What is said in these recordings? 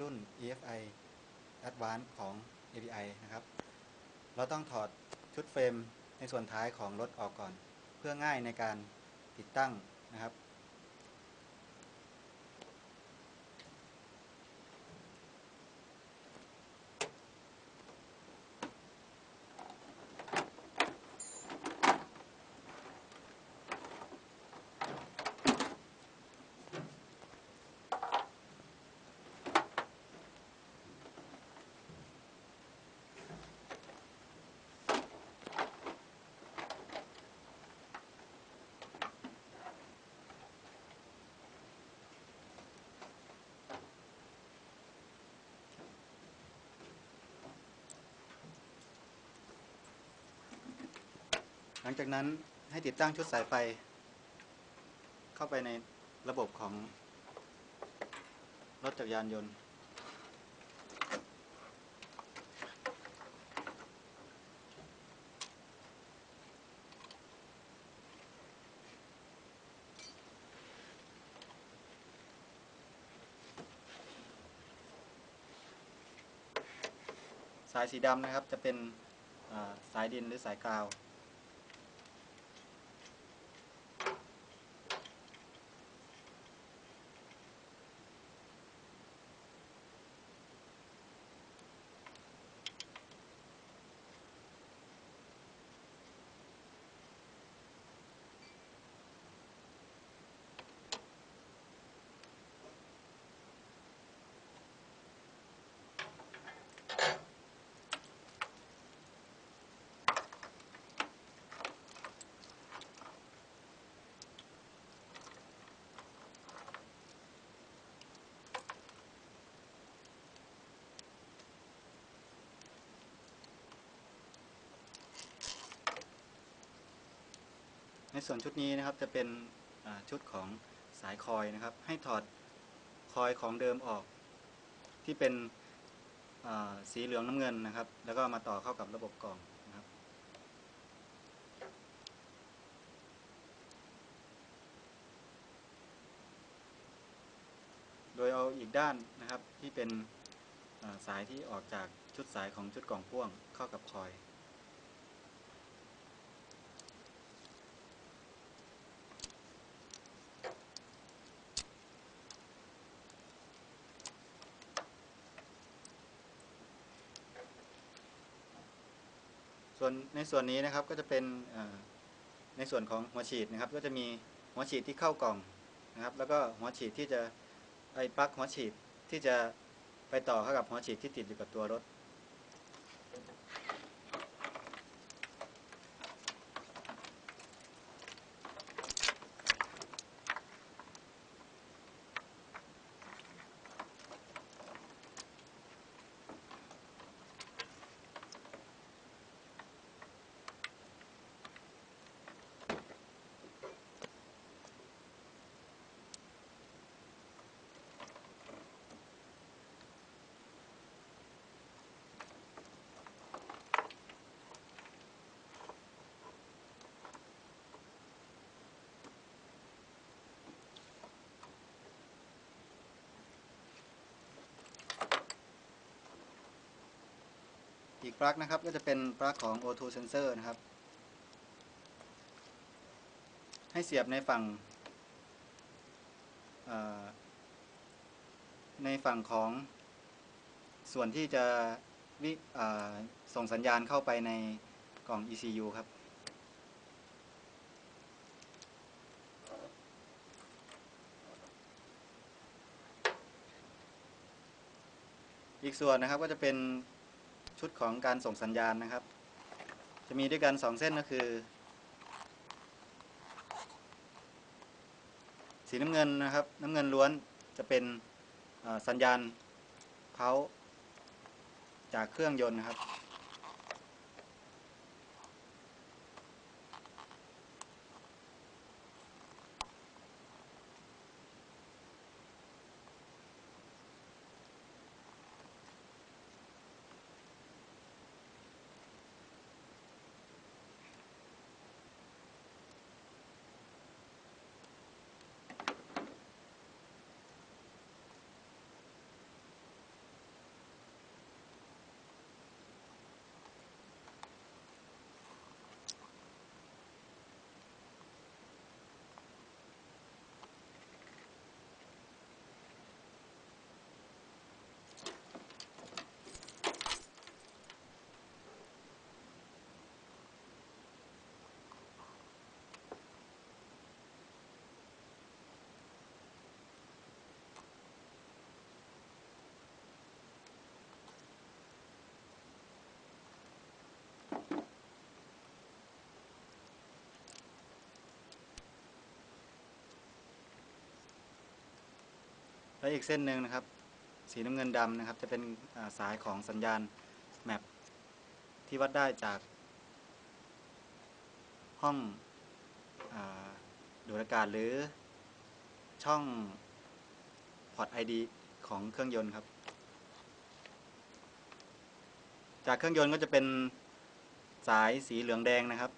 รุ่น EFI Advanced ของ API นะครับ เราต้องถอดชุดเฟรมในส่วนท้ายของรถออกก่อน เพื่อง่ายในการติดตั้งนะครับ ลังจากนั้นให้ติดตั้งชุดสายไฟ เข้าไปในระบบของรถจักรยานยนต์ สายสีดำนะครับจะเป็นสายดินหรือสายกาว ในส่วนชุดนี้นะครับจะเป็นชุดของสายคอยนะครับ ให้ถอดคอยของเดิมออก ที่เป็นสีเหลืองน้ำเงินนะครับ แล้วก็มาต่อเข้ากับระบบกล่องนะครับ โดยเอาอีกด้านนะครับที่เป็นสายที่ออกจากชุดสายของชุดกล่องพ่วงเข้ากับคอย ส่วนในส่วนนี้นะครับก็จะเป็นในส่วนของหัวฉีดนะครับ ก็จะมีหัวฉีดที่เข้ากล่องนะครับ แล้วก็หัวฉีดที่จะไอ้ปลั๊กหัวฉีดที่จะไปต่อเข้ากับหัวฉีดที่ติดอยู่กับตัวรถ อีกปลั๊กนะครับ ก็จะเป็นปลั๊กของ O2 sensor นะครับ ให้เสียบในฝั่งในฝั่งของส่วนที่จะวิส่งสัญญาณเข้าไปในกล่อง ECU ครับ อีกส่วนนะครับก็จะเป็น ชุดของการส่งสัญญาณนะครับ จะมีด้วยกันสองเส้นก็คือ สีน้ำเงินนะครับ น้ำเงินล้วนจะเป็นสัญญาณเพาจากเครื่องยนต์นะครับ อีกเส้นหนึ่งนะครับ สีน้ำเงินดำนะครับ จะเป็นสายของสัญญาณแมปที่วัดได้จาก ห้องอดูดอากาศหรือช่องพอร์ต ID ของเครื่องยนต์ครับ จากเครื่องยนต์ก็จะเป็นสายสีเหลืองแดงนะครับ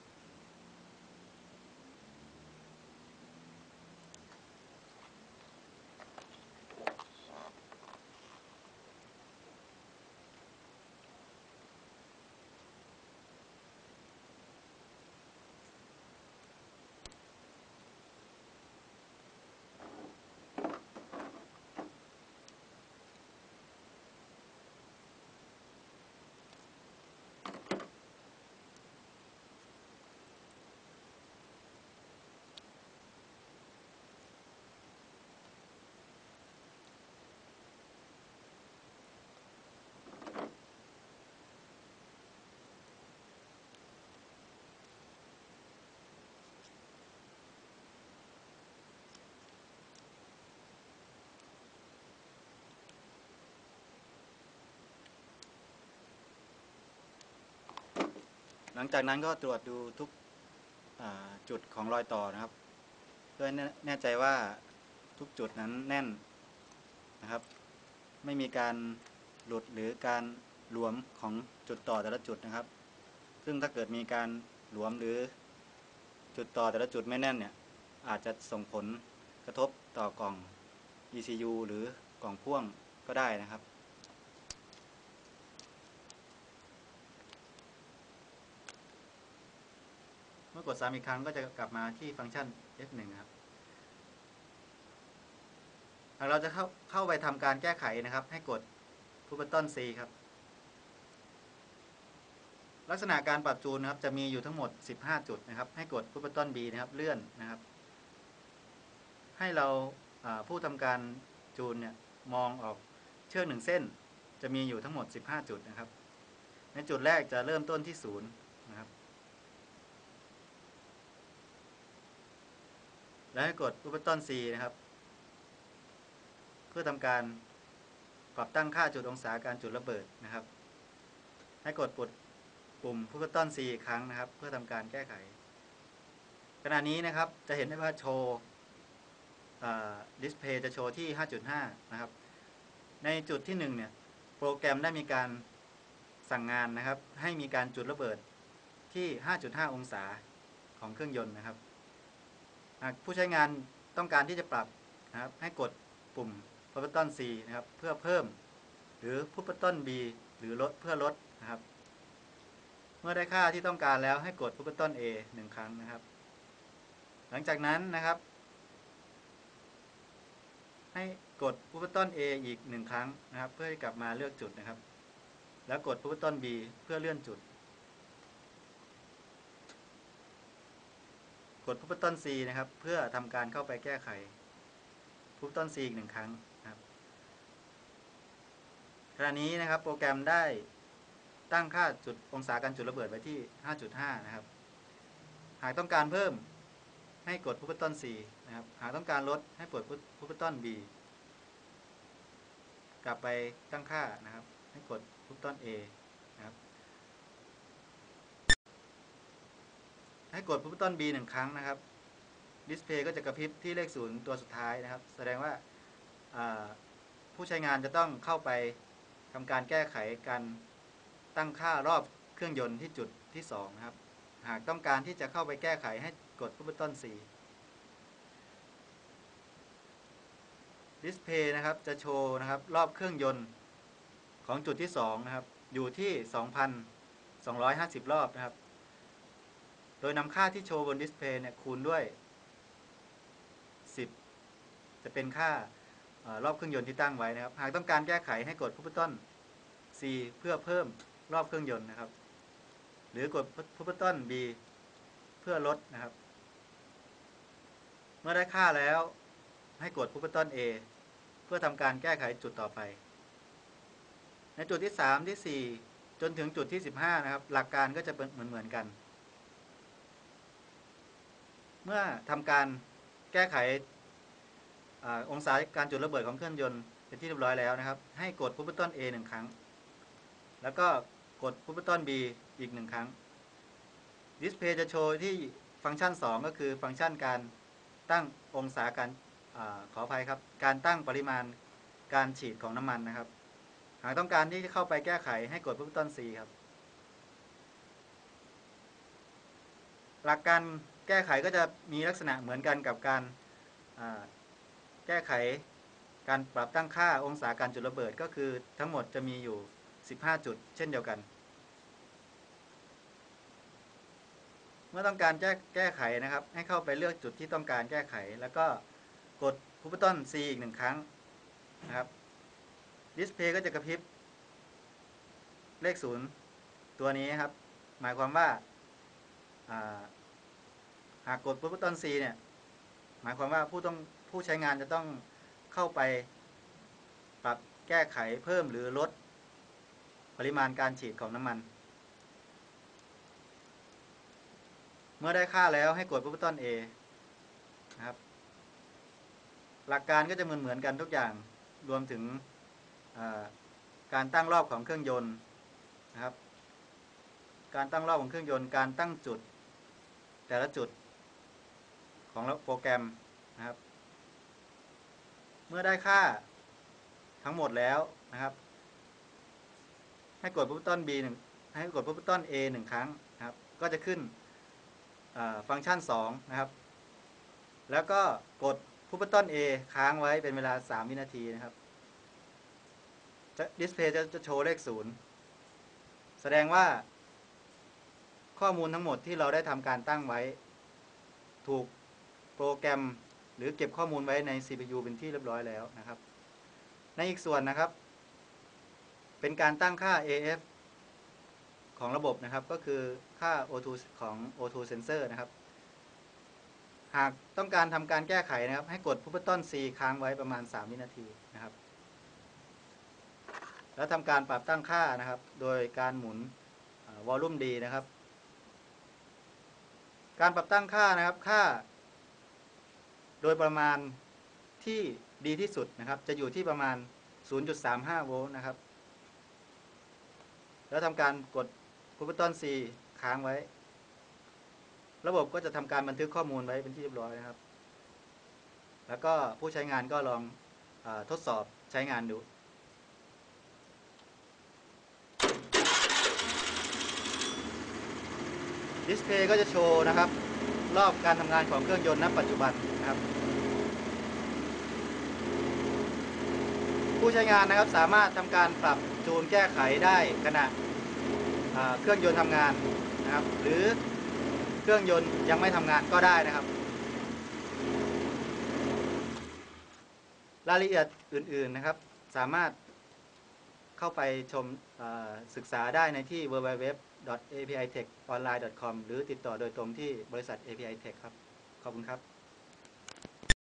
ลังจากนั้นก็ตรวจดูทุกจุดของรอยต่อนะครับ เพื่อแน่ใจว่าทุกจุดนั้นแน่นนะครับ ไม่มีการหลุดหรือการหลวมของจุดต่อแต่ละจุดนะครับ ซึ่งถ้าเกิดมีการหลวมหรือจุดต่อแต่ละจุดไม่แน่นเนี่ยอาจจะส่งผลกระทบต่อกล่อง ECU หรือกล่องพ่วงก็ได้นะครับ มื่อกดซ้ำอีกครั้งก็จะกลับมาที่ฟังก์ชัน F1 นะครับ หากเราจะเข้าเข้าไปทำการแก้ไขนะครับ ให้กดทูบัตตอน C ครับ ลักษณะการปรับจูนนะครับ จะมีอยู่ทั้งหมด 15 จุดนะครับ ให้กดทูบัตตอน B นะครับ เลื่อนนะครับ ให้เราาผู้ทำการจูนเนี่ยมองออกเชือกหนึ่งเส้น จะมีอยู่ทั้งหมด 15 จุดนะครับ ในจุดแรกจะเริ่มต้นที่ศูนย์นะครับ แล้วให้กดรูปต้น C นะครับ เพื่อทำการปรับตั้งค่าจุดองศาการจุดระเบิดนะครับ ให้กดปุ่มปุ่มรูปต้น C อีกครั้งนะครับ เพื่อทำการแก้ไข ขณะนี้นะครับจะเห็นได้ว่าโชว์ดิสเพย์จะโชว์ที่ 5.5 นะครับ ในจุดที่ 1 เนี่ย โปรแกรมได้มีการสั่งงานนะครับ ให้มีการจุดระเบิดที่ 5.5 องศาของเครื่องยนต์นะครับากผู้ใช้งานต้องการที่จะปรับนะครับ ให้กดปุ่ม p u b b t o n C นะครับ เพื่อเพิ่ม หรือ p u b b t o n B หรือลดเพื่อลดนะครับ เมื่อได้ค่าที่ต้องการแล้วให้กด p u b b t o n A หนึ่งครั้งนะครับ หลังจากนั้นนะครับ ให้กด p u b b t o n A อีกหนึ่งครั้งนะครับ เพื่อกลับมาเลือกจุดนะครับ แล้วกด p u b b t o n B เพื่อเลื่อนจุด กดพุบต้น C นะครับ เพื่อทำการเข้าไปแก้ไขพุบต้น C อีกหนึ่งครั้งนะครับขณะนี้นะครับโปรแกรมได้ตั้งค่าจุดองศาการจุดระเบิดไว้ที่ 5.5 นะครับ หากต้องการเพิ่มให้กดพุบต้น C นะครับ หากต้องการลดให้กดพุบต้น B กลับไปตั้งค่านะครับ ให้กดพุบต้น A นะครับ ให้กดพุบต้น B หนึ่งครั้งนะครับดิสเพย์ก็จะกระพริบที่เลขศูนย์ตัวสุดท้ายนะครับ แสดงว่าผู้ใช้งานจะต้องเข้าไปทำการแก้ไขการตั้งค่ารอบเครื่องยนต์ที่จุดที่2นะครับ หากต้องการที่จะเข้าไปแก้ไขให้กดพุบต้น C ดิสเพย์นะครับจะโชว์นะครับรอบเครื่องยนต์ของจุดที่2นะครับอยู่ที่ 2,250 รอบนะครับ โดยนำค่าที่โชว์บนดิสเพย์เนี่ยคูณด้วย 10 จะเป็นค่าออรอบเครื่องยนต์ที่ตั้งไว้นะครับ หากต้องการแก้ไขให้กดพุบต้น C เพื่อเพิ่มรอบเครื่องยนต์นะครับ หรือกดพุบต้น B เพื่อลดนะครับ เมื่อได้ค่าแล้วให้กดพุบต้น A เพื่อทำการแก้ไขจุดต่อไป ในจุดที่ 3 ที่ 4 จนถึงจุดที่ 15 นะครับ หลักการก็จะเป็นเหมือนเหมือนกัน เมื่อทำการแก้ไขอองศาการจุดระเบิดของเครื่องยนต์เป็นที่เรียบร้อยแล้วนะครับ ให้กดพุ b ต t น A หนึ่งครั้ง แล้วก็กดพุ b ต t น B อีกหนึ่งครั้งดิสเพย์จะโชว์ที่ฟังก์ชัน 2 ก็คือฟังก์ชันการตั้งองศาการอขออภัยครับ การตั้งปริมาณการฉีดของน้ำมันนะครับ หากต้องการที่จะเข้าไปแก้ไขให้กดพุ b ต t น C ครับ หลักการ แก้ไขก็จะมีลักษณะเหมือนกันกับการแก้ไขการปรับตั้งค่าองศาการจุดระเบิดก็คือทั้งหมดจะมีอยู่ 15 จุด เช่นเดียวกัน เมื่อต้องการแก้แก้ไขนะครับ ให้เข้าไปเลือกจุดที่ต้องการแก้ไข แล้วก็กดพุบตอน C อีกหนึ่งครั้งนะครับดิสเพย์ก็จะกระพริบเลข 0 ตัวนี้ครับ หมายความว่า หากกดพุบตอน C เนี่ยหมายความว่าผู้ต้องผู้ใช้งานจะต้องเข้าไปปรับแก้ไขเพิ่มหรือลดปริมาณการฉีดของน้ำมัน เมื่อได้ค่าแล้วให้กดปุ่มต้น A นะครับ หลักการก็จะเหมือนเหมือนกันทุกอย่างรวมถึงการตั้งรอบของเครื่องยนต์นะครับ การตั้งรอบของเครื่องยนต์ การตั้งจุด แต่ละจุด ของโปรแกรมนะครับ เมื่อได้ค่าทั้งหมดแล้วนะครับ ให้กดปุ่มต้น B หนึ่งให้กดปุ่มต้น A หนึ่งครั้งนะครับ ก็จะขึ้นฟังก์ชัน 2 นะครับ แล้วก็กดปุ่มต้น A ค้างไว้เป็นเวลา 3 วินาทีนะครับจะดิสเพย์จะจะโชว์เลข 0 แสดงว่าข้อมูลทั้งหมดที่เราได้ทำการตั้งไว้ ถูก โปรแกรม หรือเก็บข้อมูลไว้ใน CPU เป็นที่เรียบร้อยแล้วนะครับ ในอีกส่วนนะครับ เป็นการตั้งค่า AF ของระบบนะครับ ก็คือค่า O2 ของ O2 sensor นะครับ หากต้องการทำการแก้ไขนะครับ ให้กด p u b ต t o n C ค้างไว้ประมาณ 3 วินาทีนะครับ แล้วทำการปรับตั้งค่านะครับ โดยการหมุนวอลลุ่มดีนะครับ การปรับตั้งค่านะครับ ค่า โดยประมาณที่ดีที่สุดนะครับ จะอยู่ที่ประมาณ 0.35 โวลต์นะครับ แล้วทำการกดพุบตอน C ค้างไว้ ระบบก็จะทำการบันทึกข้อมูลไว้เป็นที่เรียบร้อยนะครับ แล้วก็ผู้ใช้งานก็ลองอทดสอบใช้งานดูดิสเพย์ก็จะโชว์นะครับ รอบการทำงานของเครื่องยนต์ณปัจจุบันนะครับ ผู้ใช้งานนะครับสามารถทำการปรับจูนแก้ไขได้ขณะเครื่องยนต์ทำงานนะครับ หรือเครื่องยนต์ยังไม่ทำงานก็ได้นะครับ รายละเอียดอื่นๆนะครับ สามารถเข้าไปชมศึกษาได้ในที่ www.apitechonline.com หรือติดต่อโดยตรงที่บริษัท API Tech ครับ ขอบคุณครับ